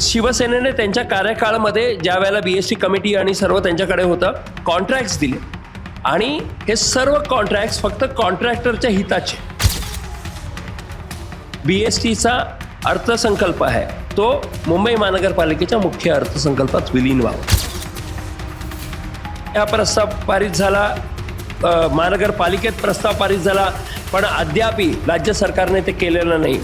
शिवसेनेने त्यांच्या कार्यकाळामध्ये ज्या वेळेला बी एस सी कमिटी आणि सर्व त्यांच्याकडे होतं कॉन्ट्रॅक्ट्स दिले. आणि हे सर्व कॉन्ट्रॅक्ट्स फक्त कॉन्ट्रॅक्टरच्या हिताचे. बी एस टीचा अर्थसंकल्प आहे. तो मुंबई महानगरपालिकेच्या मुख्य अर्थसंकल्पात विलीन व्हावा. हा प्रस्ताव पारित झाला महानगरपालिकेत प्रस्ताव पारित झाला पण अद्यापही राज्य सरकारने ते केलेलं नाही.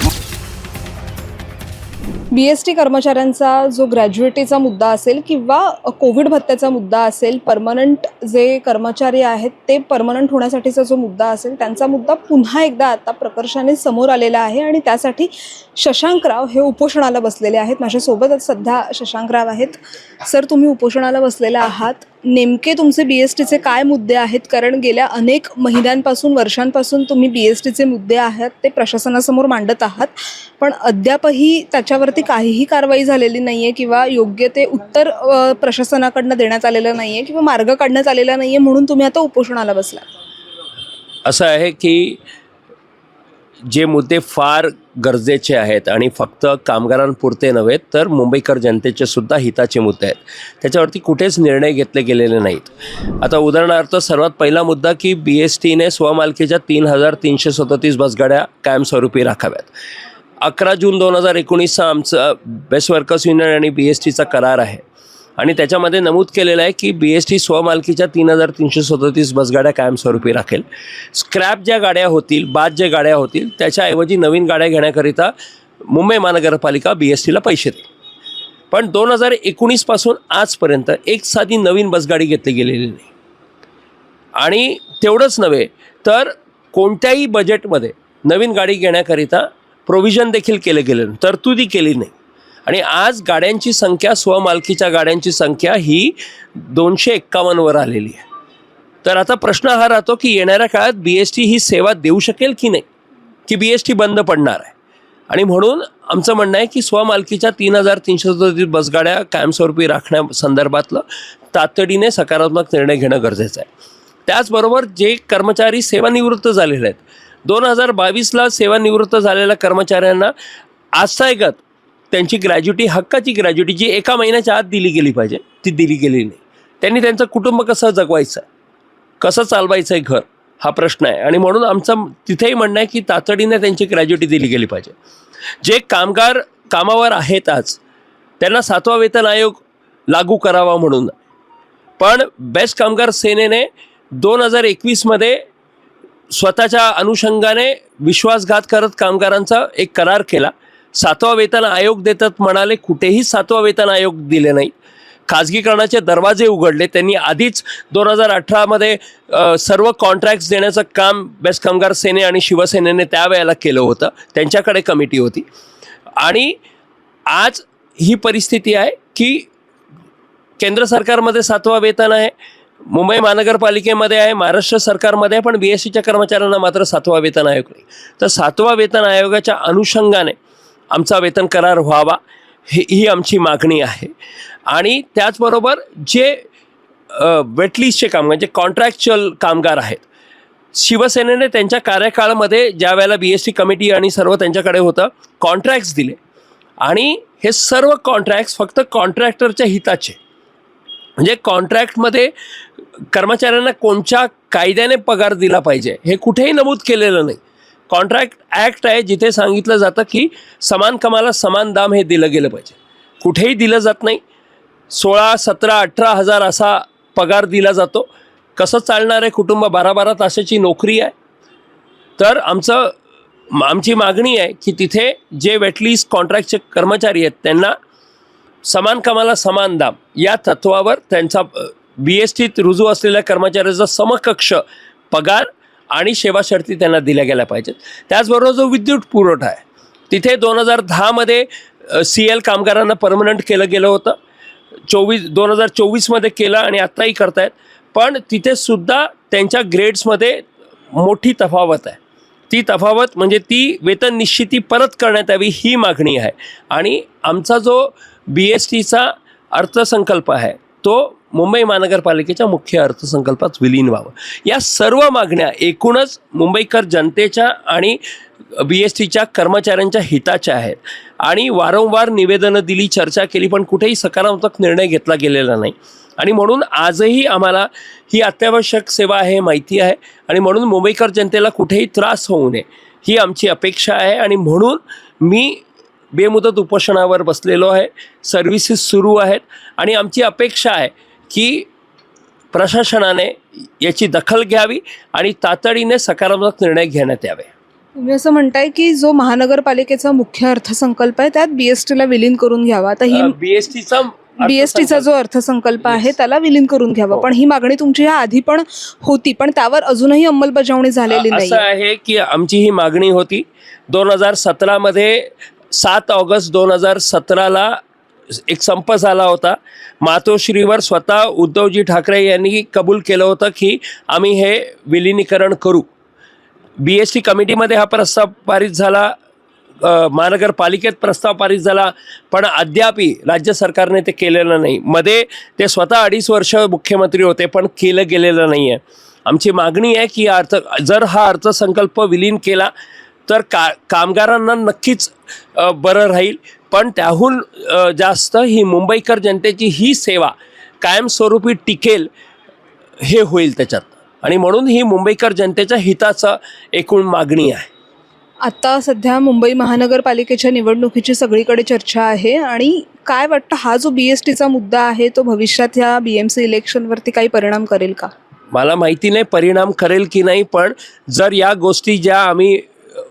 बी एस टी कर्मचाऱ्यांचा जो ग्रॅज्युएटीचा मुद्दा असेल किंवा कोविड भत्त्याचा मुद्दा असेल परमनंट जे कर्मचारी आहेत ते परमनंट होण्यासाठीचा जो मुद्दा असेल त्यांचा मुद्दा पुन्हा एकदा आता प्रकर्षाने समोर आलेला आहे आणि त्यासाठी शशांकराव हे उपोषणाला बसलेले आहेत. माझ्यासोबतच सध्या शशांकराव आहेत. सर तुम्ही उपोषणाला बसलेले आहात. नेमके तुमचे बी एस टीचे काय मुद्दे आहेत? कारण गेल्या अनेक महिन्यांपासून वर्षांपासून तुम्ही बी एस टीचे मुद्दे आहेत ते प्रशासनासमोर मांडत आहात. पण अद्यापही त्याच्यावरती काहीही कारवाई झालेली नाही आहे किंवा योग्य ते उत्तर प्रशासनाकडनं देण्यात आलेलं नाही आहे किंवा मार्ग काढण्यात आलेला नाही आहे म्हणून तुम्ही आता उपोषणाला बसला असं आहे की जे मुद्दे फार गरजेचे आहेत आणि फक्त कामगारांपुरते नव्हे तर मुंबईकर जनतेचे सुद्धा हिताचे मुद्दे आहेत. त्याच्यावरती कुठेच निर्णय घेतले गेलेले नाहीत. आता उदाहरणार्थ सर्वात पहिला मुद्दा की बी एस टीने स्वमालकीच्या तीन हजार तीनशे सदतीस बसगाड्या कायमस्वरूपी राखाव्यात. अकरा जून दोन हजार एकोणीसचा आमचा बेस्ट वर्कर्स युनियन आणि बी एस टीचा करार आहे. आणि त्याच्यामध्ये नमूद केलेलं आहे की बी एस टी स्वमालकीच्या तीन हजार तीनशे सदतीस बसगाड्या कायमस्वरूपी राखेल. स्क्रॅप ज्या गाड्या होतील बाद ज्या गाड्या होतील त्याच्याऐवजी नवीन गाड्या घेण्याकरिता मुंबई महानगरपालिका बी एस टीला पैसे देईल. पण दोन हजार एकोणीसपासून आजपर्यंत एक साधी नवीन बसगाडी घेतली गेलेली नाही. आणि तेवढंच नव्हे तर कोणत्याही बजेटमध्ये नवीन गाडी घेण्याकरिता प्रोव्हिजन देखील केलं गेलं तरतुदी केली नाही. आणि आज गाड्यांची संख्या स्वमालकीच्या गाड्यांची संख्या ही दोनशे एक्कावन्नवर आलेली आहे. तर आता प्रश्न हा राहतो की येणाऱ्या काळात बी एस टी ही सेवा देऊ शकेल की नाही? की बी एस टी बंद पडणार आहे? आणि म्हणून आमचं म्हणणं आहे की स्वमालकीच्या तीन हजार तीनशे सदतीस बसगाड्या कायमस्वरूपी राखण्यासंदर्भातलं तातडीने सकारात्मक निर्णय घेणं गरजेचं आहे. त्याचबरोबर जे कर्मचारी सेवानिवृत्त झालेले आहेत दोन हजार बावीसला सेवानिवृत्त झालेल्या कर्मचाऱ्यांना आजतायगत त्यांची ग्रॅज्युटी हक्काची ग्रॅज्युटी जी एका महिन्याच्या आत दिली गेली पाहिजे ती दिली गेली नाही. त्यांनी त्यांचं कुटुंब कसं जगवायचं? आहे कसं चालवायचं आहे घर? हा प्रश्न आहे. आणि म्हणून आमचं तिथेही म्हणणं आहे की तातडीने त्यांची ग्रॅज्युटी दिली गेली पाहिजे. जे कामगार कामावर आहेत आज त्यांना सातवा वेतन आयोग लागू करावा म्हणून. पण बेस्ट कामगार सेनेने दोन हजार एकवीसमध्ये स्वतःच्या अनुषंगाने विश्वासघात करत कामगारांचा एक करार केला. सातवा वेतन आयोग देतात म्हणाले कुठेही सातवा वेतन आयोग दिले नाही. खाजगीकरणाचे दरवाजे उघडले. त्यांनी आधीच दोन हजार अठरामध्ये सर्व कॉन्ट्रॅक्ट्स देण्याचं काम बेस्ट कामगार सेने आणि शिवसेनेने त्यावेळेला केलं होतं. त्यांच्याकडे कमिटी होती. आणि आज ही परिस्थिती आहे की केंद्र सरकारमध्ये सातवा वेतन आहे मुंबई महानगरपालिकेमध्ये आहे महाराष्ट्र सरकारमध्ये पण बी एस सीच्या कर्मचाऱ्यांना मात्र सातवा वेतन आयोग नाही. तर सातवा वेतन आयोगाच्या अनुषंगाने आमचा वेतन करार व्हावा ही ही आमची मागणी आहे. आणि त्याचबरोबर जे वेटलिस्टचे काम म्हणजे कॉन्ट्रॅक्च्युअल कामगार आहेत शिवसेनेने त्यांच्या कार्यकाळामध्ये ज्या वेळेला बी एस टी कमिटी आणि सर्व त्यांच्याकडे होतं कॉन्ट्रॅक्ट्स दिले. आणि हे सर्व कॉन्ट्रॅक्ट्स फक्त कॉन्ट्रॅक्टरच्या हिताचे. म्हणजे कॉन्ट्रॅक्टमध्ये कर्मचाऱ्यांना कोणत्या कायद्याने पगार दिला पाहिजे हे कुठेही नमूद केलेलं नाही. कॉन्ट्रॅक्ट ॲक्ट आहे जिथे सांगितलं जातं की समान कमाला समान दाम हे दिलं गेलं पाहिजे. कुठेही दिलं जात नाही. सोळा सतरा अठरा हजार असा पगार दिला जातो. कसं चालणार आहे कुटुंब? बारा बारा तासाची नोकरी आहे. तर आमचं आमची मागणी आहे की तिथे जे वेटलिस्ट कॉन्ट्रॅक्टचे कर्मचारी आहेत त्यांना समान कामाला समान दाम. या तत्वावर त्यांचा बी एस टीत रुजू असलेल्या कर्मचाऱ्याचा समकक्ष पगार आणि सेवा शर्ती त्यांना दिल्या गेल्या पाहिजेत. त्याचबरोबर जो विद्युत पुरवठा आहे तिथे दोन हजार दहामध्ये सी एल कामगारांना परमनंट केलं गेलं होतं. चोवीस दोन हजार चोवीसमध्ये केलं आणि आत्ताही करतायत. पण तिथेसुद्धा त्यांच्या ग्रेड्समध्ये मोठी तफावत आहे. ती तफावत म्हणजे ती वेतन निश्चिती परत करण्यात यावी ही मागणी आहे. आणि आमचा जो बी एस टीचा अर्थसंकल्प आहे तो मुंबई महानगरपालिकेच्या मुख्य अर्थसंकल्पात विलीन व्हावं. या सर्व मागण्या एकूणच मुंबईकर जनतेच्या आणि बी एस टीच्या कर्मचाऱ्यांच्या हिताच्या आहेत. आणि वारंवार निवेदनं दिली चर्चा केली पण कुठेही सकारात्मक निर्णय घेतला गेलेला नाही. आणि म्हणून आजही आम्हाला ही अत्यावश्यक सेवा आहे माहिती आहे. आणि म्हणून मुंबईकर जनतेला कुठेही त्रास होऊ नये ही आमची अपेक्षा आहे. आणि म्हणून मी बेमुदत उपोषणावर बसलेलो आहे. सर्व्हिसेस सुरू आहेत. आणि आमची अपेक्षा आहे की प्रशासनाने याची दखल घ्यावी आणि तातडीने सकारात्मक निर्णय घेण्यात यावे. तुम्ही असं म्हणताय की जो महानगरपालिकेचा मुख्य अर्थसंकल्प आहे त्यात बीएसटीला विलीन करून घ्यावा. आता ही बीएसटीचा बीएसटीचा जो अर्थसंकल्प आहे त्याला विलीन करून घ्यावा. हो. पण ही मागणी तुमची ह्या आधी पण होती पण त्यावर अजूनही अंमलबजावणी झालेली नाही असं आहे की आमची ही मागणी होती. दोन हजार सतरामध्ये सात ऑगस्ट दोन हजार सतराला एक संप झाला होता. मातोश्रीवर स्वतः उद्धवजी ठाकरे यांनी कबूल केलं होतं की आम्ही हे विलिनीकरण करू. बी एस टी कमिटीमध्ये हा प्रस्ताव पारित झाला महानगरपालिकेत प्रस्ताव पारित झाला पण अद्यापही राज्य सरकारने ते केलेलं नाही. मध्ये ते स्वतः अडीच वर्ष मुख्यमंत्री होते पण केलं गेलेलं नाही आहे आमची मागणी आहे की अर्थ जर हा अर्थसंकल्प विलीन केला तर का कामगारांना नक्कीच बरं राहील. पण त्याहून जास्त ही मुंबईकर जनतेची ही सेवा कायमस्वरूपी टिकेल हे होईल त्याच्यात. आणि म्हणून ही मुंबईकर जनतेच्या हिताचं एकूण मागणी आहे. आता सध्या मुंबई महानगरपालिकेच्या निवडणुकीची सगळीकडे चर्चा आहे आणि काय वाटतं हा जो बी एस टीचा मुद्दा आहे तो भविष्यात ह्या बी एम सी इलेक्शनवरती काही परिणाम करेल का? मला माहिती नाही परिणाम करेल की नाही पण जर या गोष्टी ज्या आम्ही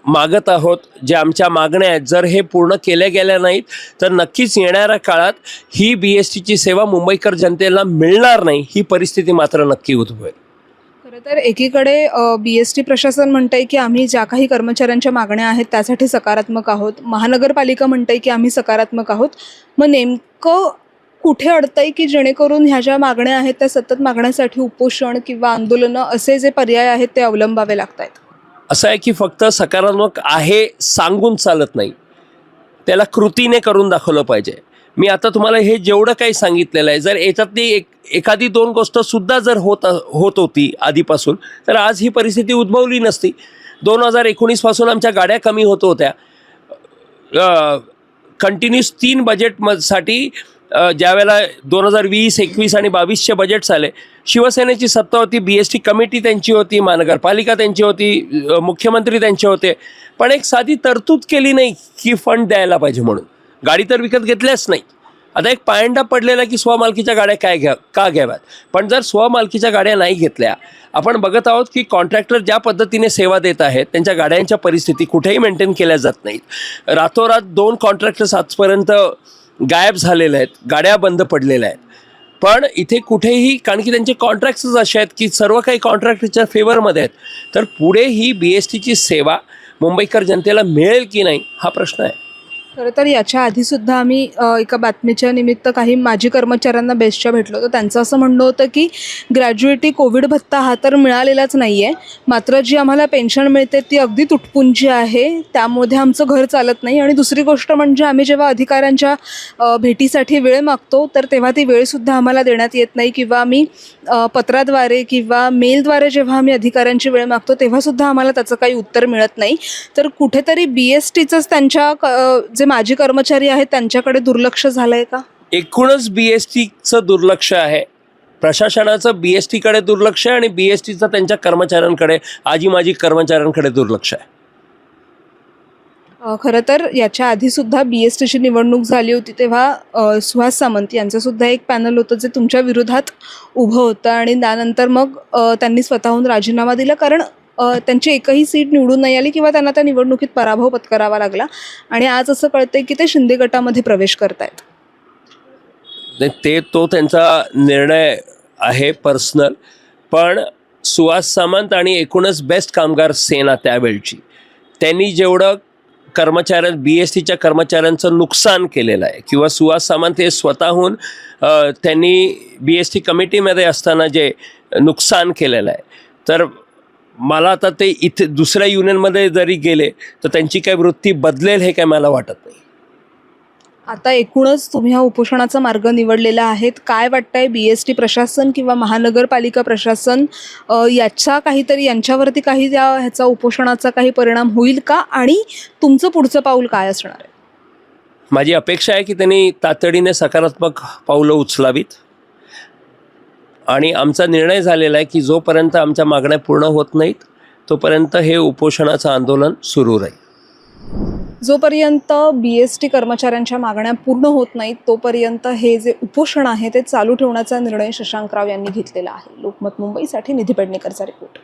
मागत आहोत ज्या आमच्या मागण्या आहेत. जर हे पूर्ण केल्या गेल्या नाहीत तर नक्कीच येणाऱ्या काळात ही बी एस टीची सेवा मुंबईकर जनतेला मिळणार नाही ही परिस्थिती मात्र नक्की उद्भवेल. खरं तर एकीकडे बी एस टी प्रशासन म्हणतंय की आम्ही ज्या काही कर्मचाऱ्यांच्या मागण्या आहेत त्यासाठी सकारात्मक आहोत. महानगरपालिका म्हणतंय की आम्ही सकारात्मक आहोत. मग नेमकं कुठे अडतंय की जेणेकरून ह्या ज्या मागण्या आहेत त्या सतत मागण्यासाठी उपोषण किंवा आंदोलनं असे जे पर्याय आहेत ते अवलंबावे लागत आहेत असं आहे की फक्त सकारात्मक आहे सांगून चालत नाही. त्याला कृतीने करून दाखवलं पाहिजे. मी आता तुम्हाला हे जेवढं काही सांगितलेलं आहे जर याच्यातली एक एखादी दोन गोष्ट सुद्धा जर होत होत होती आधीपासून तर आज ही परिस्थिती उद्भवली नसती. दोन हजार एकोणीसपासून आमच्या गाड्या कमी होत होत्या. कंटिन्यूस तीन बजेटमध्ये ज्यावेळेला दोन हजार वीस एकवीस आणि बावीसचे बजेट्स आले शिवसेनेची सत्ता होती बी एस टी कमिटी त्यांची होती महानगरपालिका त्यांची होती मुख्यमंत्री त्यांचे होते. पण एक साधी तरतूद केली नाही की फंड द्यायला पाहिजे म्हणून. गाडी तर विकत घेतल्याच नाही. आता एक पायंडा पडलेला की स्वमालकीच्या गाड्या काय घ्या का घ्याव्यात? पण जर स्वमालकीच्या गाड्या नाही घेतल्या आपण बघत आहोत की कॉन्ट्रॅक्टर ज्या पद्धतीने सेवा देत आहेत त्यांच्या गाड्यांच्या परिस्थिती कुठेही मेंटेन केल्या जात नाहीत. रातोरात दोन कॉन्ट्रॅक्टर्स आजपर्यंत गायब झालेले आहेत गाड्या बंद पडलेल्या आहेत. पण इथे कुठेही कारण की त्यांचे कॉन्ट्रॅक्ट्सच असे आहेत की सर्व काही कॉन्ट्रॅक्टरच्या फेवरमध्ये आहेत. तर पुढे ही बी एस टीची सेवा मुंबईकर जनतेला मिळेल की नाही हा प्रश्न आहे. खरं तर याच्या आधीसुद्धा आम्ही एका बातमीच्या निमित्त काही माजी कर्मचाऱ्यांना बेस्टच्या भेटलो तर त्यांचं असं म्हणणं होतं की ग्रॅज्युएटी कोविड भत्ता हा तर मिळालेलाच नाही आहे मात्र जी आम्हाला पेन्शन मिळते ती अगदी तुटपुंजी आहे. त्यामध्ये आमचं घर चालत नाही. आणि दुसरी गोष्ट म्हणजे आम्ही जेव्हा अधिकाऱ्यांच्या भेटीसाठी वेळ मागतो तर तेव्हा ती वेळसुद्धा आम्हाला देण्यात येत नाही किंवा आम्ही पत्राद्वारे किंवा मेलद्वारे जेव्हा आम्ही अधिकाऱ्यांची वेळ मागतो तेव्हासुद्धा आम्हाला त्याचं काही उत्तर मिळत नाही. तर कुठेतरी बी एस टीचंच त्यांच्या क- जे माजी कर्मचारी आहेत त्यांच्याकडे दुर्लक्ष झालंय का? एकूणच बी एस टीचं दुर्लक्ष आहे. प्रशासनाचं बी एस टीकडे दुर्लक्ष आहे आणि बी एस टीचं त्यांच्या कर्मचाऱ्यांकडे आजी माजी कर्मचाऱ्यांकडे दुर्लक्ष आहे. खरं तर याच्या आधीसुद्धा बी एस टीची निवडणूक झाली होती तेव्हा सुहास सामंत यांचंसुद्धा एक पॅनल होतं जे तुमच्या विरोधात उभं होतं आणि त्यानंतर मग त्यांनी स्वतःहून राजीनामा दिला. कारण त्यांची एकही सीट निवडून नाही आली किंवा त्यांना त्या निवडणुकीत पराभव पत्करावा लागला. आणि आज असं कळतंय की ते शिंदे गटामध्ये प्रवेश करतायत. आहेत ते तो त्यांचा निर्णय आहे पर्सनल. पण सुहास सामंत आणि एकूणच बेस्ट कामगार सेना त्यावेळची. त्यांनी जेवढं कर्मचाऱ्या बी एस टीच्या कर्मचाऱ्यांचं नुकसान केलेलं आहे किंवा सुहास सामंत हे स्वतःहून त्यांनी बी एस टी कमिटीमध्ये असताना जे नुकसान केलेलं आहे. तर मला आता ते इथे दुसऱ्या युनियनमध्ये जरी गेले तर त्यांची काय वृत्ती बदलेल हे काय मला वाटत नाही. आता एकूणच तुम्ही हा उपोषणाचा मार्ग निवडलेला आहेत. काय वाटतंय बी एस टी प्रशासन किंवा महानगरपालिका प्रशासन? याच्या काहीतरी यांच्यावरती काही त्या ह्याचा उपोषणाचा काही परिणाम होईल का? आणि तुमचं पुढचं पाऊल काय असणार आहे? माझी अपेक्षा आहे की त्यांनी तातडीने सकारात्मक पावलं उचलावीत. आणि आमचा निर्णय झालेला आहे की जोपर्यंत आमच्या मागण्या पूर्ण होत नाहीत तोपर्यंत हे उपोषणाचं आंदोलन सुरू राहील. जोपर्यंत बी एस टी कर्मचाऱ्यांच्या मागण्या पूर्ण होत नाहीत तोपर्यंत हे जे उपोषण आहे ते चालू ठेवण्याचा निर्णय शशांक राव यांनी घेतलेला आहे. लोकमत मुंबईसाठी निधी पेडणेकरचा रिपोर्ट.